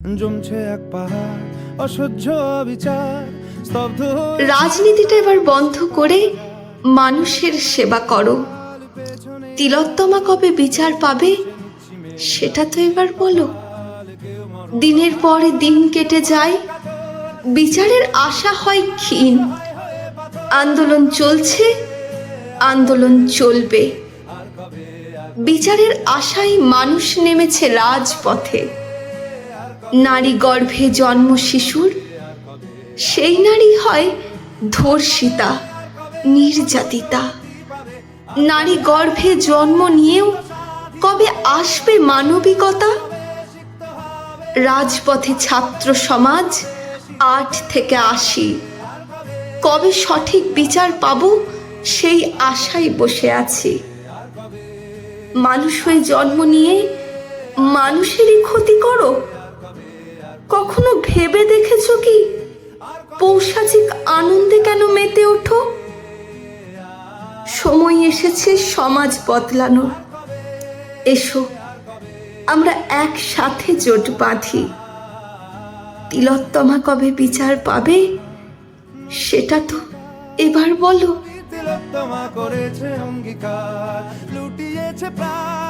জমছে এক পাহাড়, অসহ্য বিচার স্তব্ধ রাজনীতিটা এবার বন্ধ করে মানুষের সেবা করো। তিলোত্তমা কবে বিচার পাবে, সেটা তো এবার বলো। দিনের পরে দিন কেটে যায়, বিচারের আশা হয় ক্ষীণ। আন্দোলন চলছে, আন্দোলন চলবে। বিচারের আশায় মানুষ নেমেছে রাজপথে। নারী গর্ভে জন্ম শিশুর। সেই নারী হয় ধর্ষিতা, নির্যাতিতা। নারী গর্ভে জন্ম নিয়েও কবে আসবে মানবিকতা? রাজপথে ছাত্র সমাজ আট থেকে আশি। কবে সঠিক বিচার পাব সেই আশায় বসে আছি। মানুষ হয়ে জন্ম নিয়ে মানুষেরই ক্ষতি করো। পৌষাচিক আনন্দে কেন মেতে ওঠো? সময় এসেছে সমাজ বদলানোর। এসো, আমরা একসাথে জোট বাঁধি। তিলোত্তমা কবে বিচার পাবে? সেটা তো এবার বলো। তিলোত্তমা করেছে অঙ্গীকার, লুটিয়েছে গান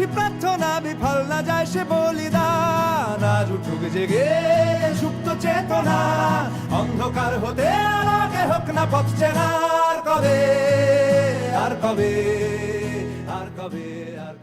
করছি প্রার্থনা, বিফল না যায় সে বলিদান। আজ উঠুক জেগে সুপ্ত চেতনা, অন্ধকার হতে আলোকে হোক না পথ আর কবে আর কবে আর কবে, আর